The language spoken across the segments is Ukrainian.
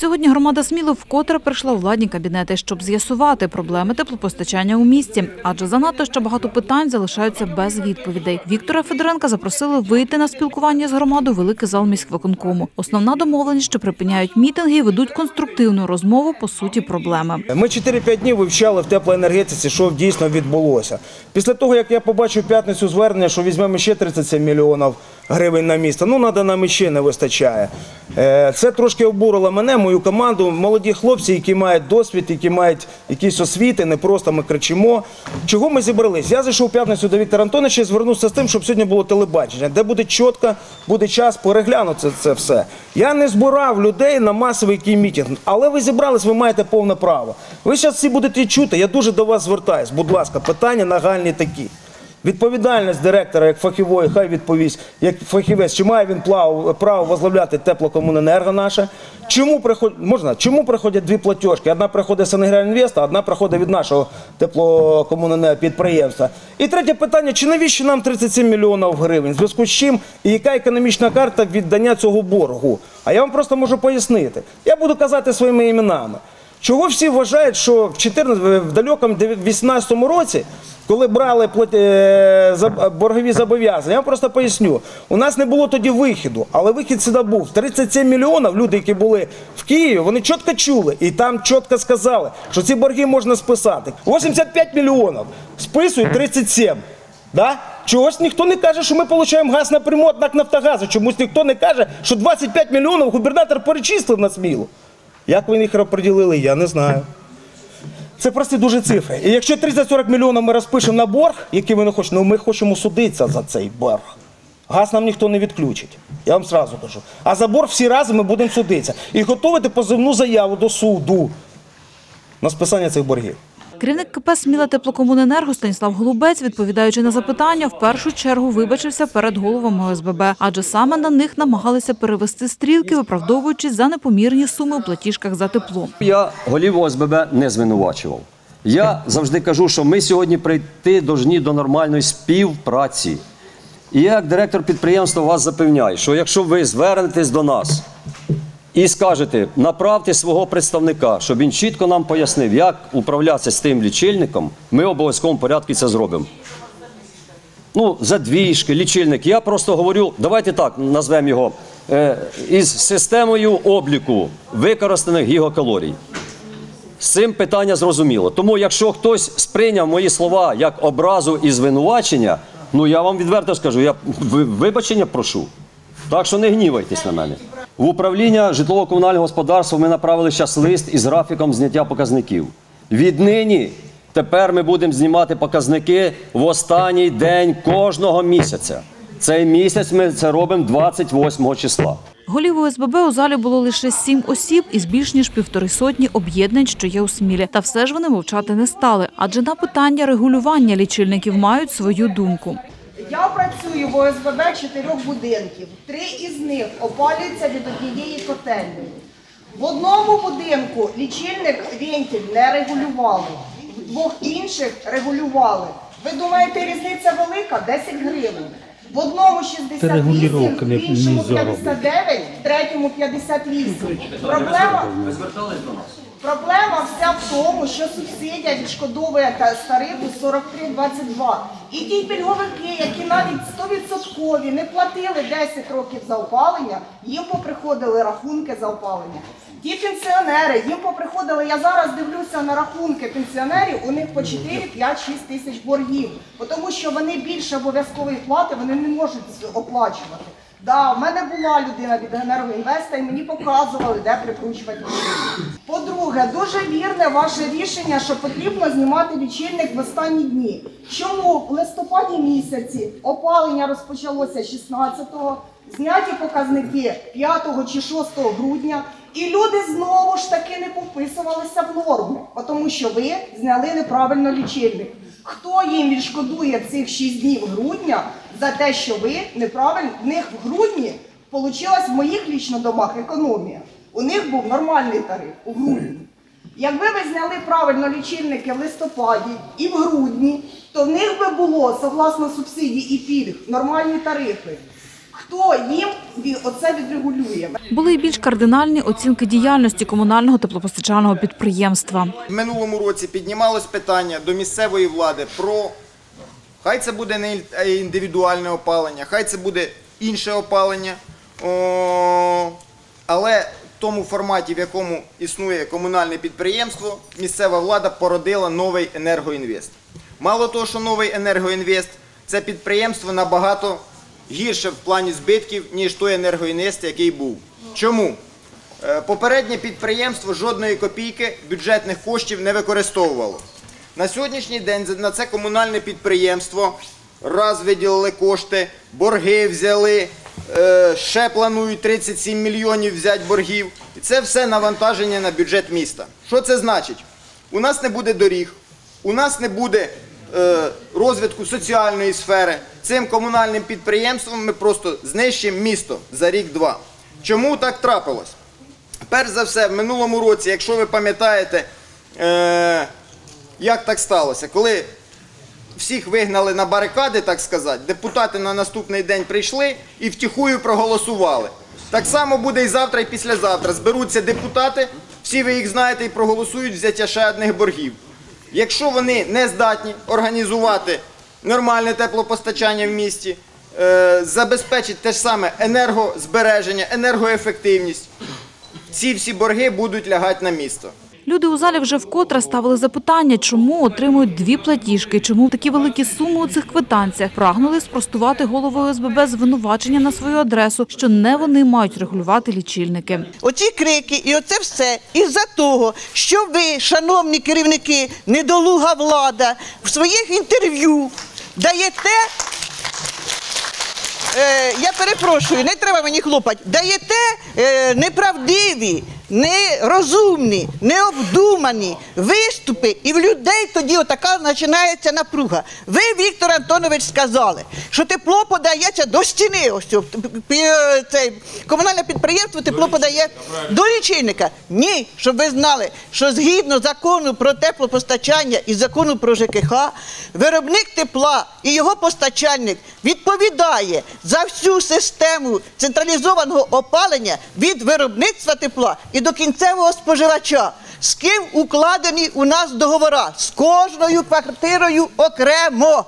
Сьогодні громада Сміло вкотре прийшла у владні кабінети, щоб з'ясувати проблеми теплопостачання у місті, адже занадто ще багато питань залишаються без відповідей. Віктора Федоренка запросили вийти на спілкування з громадою великий зал міськвиконкому. Основна домовленість, що припиняють мітинги, ведуть конструктивну розмову по суті проблеми. Ми 4-5 днів вивчали в теплоенергетиці, що дійсно відбулося. Після того, як я побачив п'ятницю звернення, що візьмемо ще 37 мільйонів гривень на місто, ну надо нам ще не вистачає. Е, Це трошки обурило мене, мою команду. Молоді хлопці, які мають досвід, які мають якісь освіти, не просто ми кричимо. Чого ми зібрались? Я зайшов п'ятницю до Віктора Антоновича і звернувся з тим, щоб сьогодні було телебачення, де буде чітко, буде час переглянути це, все. Я не збирав людей на масовий який мітинг, але ви зібрались, ви маєте повне право. Ви зараз всі будете чути, я дуже до вас звертаюсь. Будь ласка, питання нагальні такі. Відповідальність директора як фахівої, хай відповість, як фахівець, чи має він право, право возглавляти теплокомуненерго наше? Чому приходять, можна, чому приходять дві платіжки? Одна приходить з Енергоінвест, а одна приходить від нашого теплокомуненерго підприємства. І третє питання: чи навіщо нам 37 мільйонів гривень? В зв'язку з чим і яка економічна карта віддання цього боргу? А я вам просто можу пояснити. Я буду казати своїми іменами. Чого всі вважають, що в 14, в далекому 18 році, коли брали плат- е, боргові зобов'язання, я вам просто поясню, у нас не було тоді вихіду, але вихід сюди був. 37 мільйонів люди, які були в Києві, вони чітко чули і там чітко сказали, що ці борги можна списати. 85 мільйонів, списують 37. Да? Чогось ніхто не каже, що ми отримуємо газ напряму від НАК Нафтогазу. Чомусь ніхто не каже, що 25 мільйонів губернатор перечислив на смілу. Як вони їх розподілили, я не знаю. Це прості дуже цифри. І якщо 30-40 мільйонів ми розпишемо на борг, який ми не хочемо, ну ми хочемо судитися за цей борг. Газ нам ніхто не відключить. Я вам сразу кажу. А за борг всі разом ми будемо судитися. І готувати позивну заяву до суду на списання цих боргів. Керівник КП Сміла теплокомуненерго Станіслав Голубець, відповідаючи на запитання, в першу чергу вибачився перед головами ОСББ, адже саме на них намагалися перевести стрілки, виправдовуючись за непомірні суми у платіжках за тепло. Я голів ОСББ не звинувачував. Я завжди кажу, що ми сьогодні прийти должні до нормальної співпраці. І я, як директор підприємства, вас запевняю, що якщо ви звернетесь до нас і скажете, направте свого представника, щоб він чітко нам пояснив, як управлятися з тим лічильником, ми в обов'язковому порядку це зробимо. Ну, задвіжки, лічильник. Я просто говорю, давайте так назвемо його е, із системою обліку використаних гігакалорій. З цим питання зрозуміло. Тому, якщо хтось сприйняв мої слова як образу і звинувачення, ну я вам відверто скажу, я вибачення прошу. Так що не гнівайтесь на мене. В управління житлово-комунального господарства ми направили зараз лист із графіком зняття показників. Віднині тепер ми будемо знімати показники в останній день кожного місяця. Цей місяць ми це робимо 28 числа. Голів ОСББ у залі було лише сім осіб із більш ніж півтори сотні об'єднань, що є у Смілі. Та все ж вони мовчати не стали, адже на питання регулювання лічильників мають свою думку. Я працюю в ОСББ чотирьох будинків. Три із них опалюються від однієї котельні. В одному будинку лічильник вентиль не регулювали, в двох інших регулювали. Ви думаєте, різниця велика? 10 гривень. В одному 68, регулювання в іншому не зароблять. 59, в третьому 58. Проблема, Проблема вся в тому, що субсидія відшкодовує та- тарифу 43,22. І ті пільговики, які навіть 100% не платили 10 років за опалення, їм поприходили рахунки за опалення. Ті пенсіонери, їм поприходили, я зараз дивлюся на рахунки пенсіонерів, у них по 4, 5, 6 тисяч боргів, тому що вони більше обов'язкової плати вони не можуть оплачувати. Да, в мене була людина від енергоінвеста і мені показували, де прикручувати. По-друге, дуже вірне ваше рішення, що потрібно знімати лічильник в останні дні. Чому в листопаді місяці опалення розпочалося 16-го, зняті показники 5 чи 6 грудня, і люди знову ж таки не пописувалися в норму, тому що ви зняли неправильно лічильник. Хто їм відшкодує цих 6 днів грудня за те, що ви неправильно в них в грудні Получилась в моїх лічно домах економія. У них був нормальний тариф у грудні. Якби ви зняли правильно лічильники в листопаді і в грудні, то в них би було, согласно субсидій і пільг, нормальні тарифи. Хто їм оце відрегулює? Були й більш кардинальні оцінки діяльності комунального теплопостачального підприємства. В минулому році піднімалось питання до місцевої влади про хай це буде не індивідуальне опалення, хай це буде інше опалення. О, але в тому форматі, в якому існує комунальне підприємство, місцева влада породила новий енергоінвест. Мало того, що новий енергоінвест це підприємство набагато гірше в плані збитків, ніж той енергоінвест, який був. Чому? Е, Попереднє підприємство жодної копійки бюджетних коштів не використовувало. На сьогоднішній день на це комунальне підприємство раз виділили кошти, борги взяли, е, ще планують 37 мільйонів взяти боргів. І це все навантаження на бюджет міста. Що це значить? У нас не буде доріг, у нас не буде е, розвитку соціальної сфери. Цим комунальним підприємством ми просто знищимо місто за рік-два. Чому так трапилось? Перш за все, в минулому році, якщо ви пам'ятаєте, е, як так сталося, коли всіх вигнали на барикади, так сказати, депутати на наступний день прийшли і втіхую проголосували. Так само буде і завтра, і післязавтра. Зберуться депутати, всі ви їх знаєте, і проголосують взяття ще одних боргів. Якщо вони не здатні організувати нормальне теплопостачання в місті, е, забезпечить те ж саме енергозбереження, енергоефективність, ці всі борги будуть лягати на місто. Люди у залі вже вкотре ставили запитання, чому отримують дві платіжки, чому такі великі суми у цих квитанціях. Прагнули спростувати головою ОСББ звинувачення на свою адресу, що не вони мають регулювати лічильники. Оці крики і оце все із-за того, що ви, шановні керівники, недолуга влада, в своїх інтерв'ю даєте. Е, я перепрошую, не треба мені хлопати. Даєте е, неправдиві, нерозумні, необдумані виступи, і в людей тоді отака починається напруга. Ви, Віктор Антонович, сказали, що тепло подається до стіни. Ось пі- е, це комунальне підприємство тепло подає до лічильника. Ні, щоб ви знали, що згідно закону про теплопостачання і закону про ЖКХ, виробник тепла і його постачальник відповідає за всю систему централізованого опалення від виробництва тепла і до кінцевого споживача. З ким укладені у нас договори? З кожною квартирою окремо.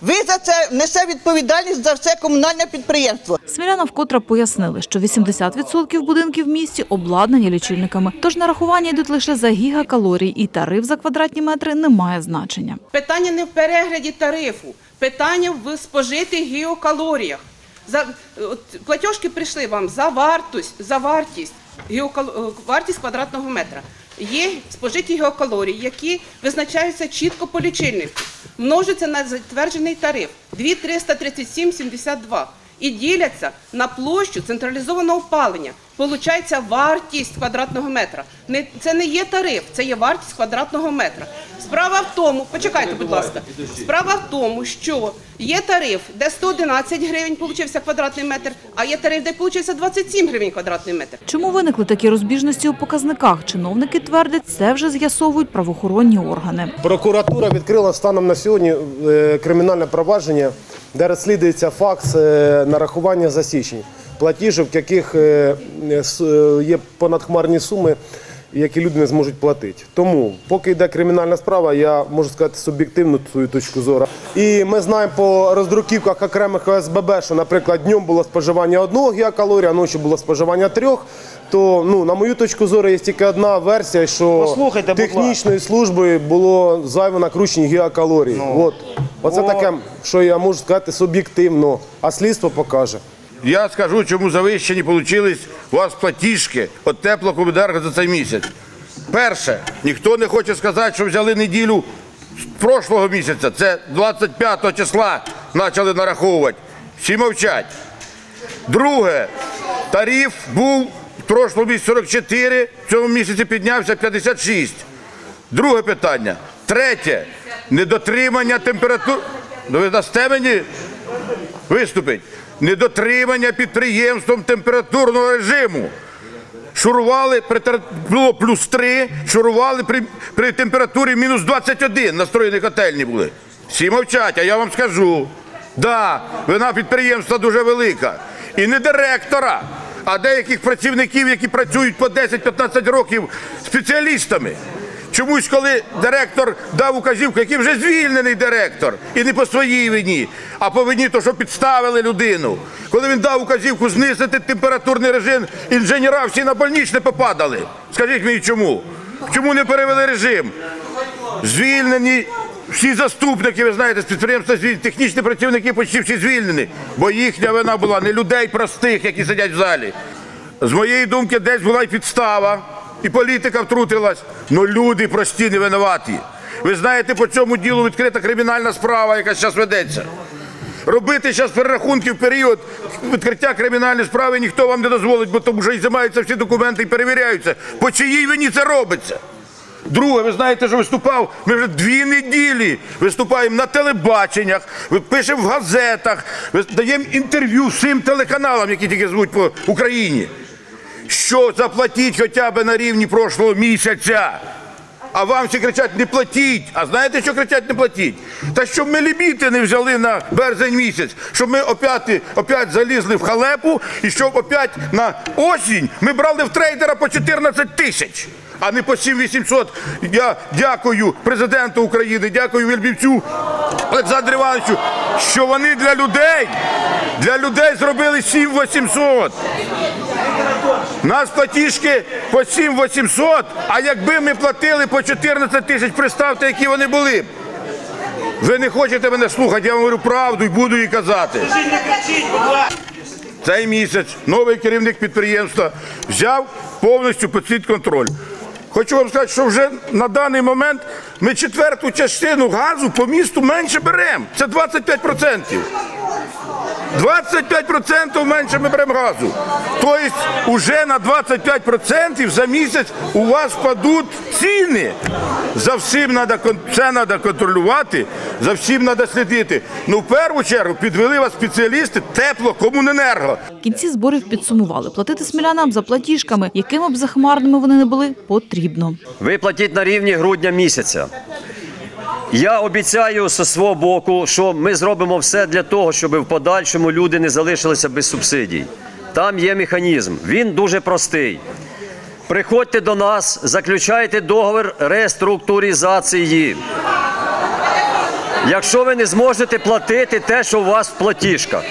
Ви за це несе відповідальність за все комунальне підприємство. Сміляна вкотре пояснили, що 80% будинків в місті обладнані лічильниками, тож нарахування йдуть лише за гігакалорій, і тариф за квадратні метри не має значення. Питання не в перегляді тарифу, питання в спожитих геокалоріях. За от, платіжки прийшли вам за вартість, за вартість геокал- е, вартість квадратного метра. Є спожиті геокалорії, які визначаються чітко по лічильнику, множаться на затверджений тариф 2,337,72 і діляться на площу централізованого опалення. Получається вартість квадратного метра. Не, це не є тариф, це є вартість квадратного метра. Справа в тому, почекайте, будь ласка. Справа в тому, що є тариф, де 111 гривень получився квадратний метр, а є тариф, де получився 27 гривень квадратний метр. Чому виникли такі розбіжності у показниках? Чиновники твердять, це вже з'ясовують правоохоронні органи. Прокуратура відкрила станом на сьогодні е, кримінальне провадження, де розслідується факт е, нарахування за січень платіжок, в яких е, с- е, є понадхмарні суми, які люди не зможуть платити. Тому, поки йде кримінальна справа, я можу сказати суб'єктивну свою точку зору. І ми знаємо по роздруківках окремих ОСББ, що, наприклад, днем було споживання одного гігакалорія, а ночі було споживання трьох. То ну на мою точку зору є тільки одна версія, що Послухайте, технічної служби було зайво накручені гігакалорії. От. Оце О. таке, що я можу сказати суб'єктивно, а слідство покаже. Я скажу, чому завищені вийшли у вас платіжки від теплокомуненерго за цей місяць. Перше, ніхто не хоче сказати, що взяли неділю з прошлого місяця. Це 25 числа почали нараховувати. Всі мовчать. Друге, тариф був в прошлому місяці 44, в цьому місяці піднявся 56. Друге питання. Третє, недотримання температур. Ну, ви дасте мені виступить недотримання підприємством температурного режиму. Шурували при було плюс 3, шурували при, при температурі мінус 21, настроєні котельні були. Всі мовчать, а я вам скажу. Да, вина підприємства дуже велика. І не директора, а деяких працівників, які працюють по 10-15 років спеціалістами. Чомусь, коли директор дав указівку, який вже звільнений директор, і не по своїй вині, а по вині, то що підставили людину. Коли він дав указівку знизити температурний режим, інженера всі на больничне попадали. Скажіть мені чому? Чому не перевели режим? Звільнені всі заступники, ви знаєте, з підприємства звільнені, технічні працівники почти всі звільнені, бо їхня вина була не людей простих, які сидять в залі. З моєї думки, десь була і підстава, і політика втрутилась, але люди прості не винуваті. Ви знаєте, по цьому ділу відкрита кримінальна справа, яка зараз ведеться. Робити зараз перерахунки в період відкриття кримінальної справи ніхто вам не дозволить, бо тому що і займаються всі документи і перевіряються. По чиїй вині це робиться? Друге, ви знаєте, що виступав. Ми вже дві неділі виступаємо на телебаченнях, пишемо в газетах, даємо інтерв'ю всім телеканалам, які тільки звуть по Україні. Що заплатіть хоча б на рівні прошлого місяця. А вам всі кричать, не платіть. А знаєте, що кричать, не платіть? Та щоб ми ліміти не взяли на березень місяць, щоб ми опять, опять залізли в халепу, і щоб опять на осінь ми брали в трейдера по 14 тисяч, а не по 7800. Я дякую президенту України, дякую Вільбівцю Олександру Івановичу, що вони для людей, для людей зробили 7800. Нас платіжки по 7 800, а якби ми платили по 14 тисяч, представте, які вони були. Ви не хочете мене слухати, я вам говорю правду і буду її казати. Цей місяць новий керівник підприємства взяв повністю під контроль. Хочу вам сказати, що вже на даний момент ми четверту частину газу по місту менше беремо. Це 25%. 25% менше ми беремо газу. Тобто вже на 25% за місяць у вас впадуть ціни. За всім треба контролювати, за всім треба слідити. Ну, в першу чергу підвели вас спеціалісти тепло, комуненерго. В кінці зборів підсумували платити смілянам за платіжками, якими б захмарними вони не були, потрібно. Ви платіть на рівні грудня місяця. Я обіцяю зі свого боку, що ми зробимо все для того, щоб в подальшому люди не залишилися без субсидій. Там є механізм. Він дуже простий. Приходьте до нас, заключайте договір реструктуризації. Якщо ви не зможете платити те, що у вас в платіжках,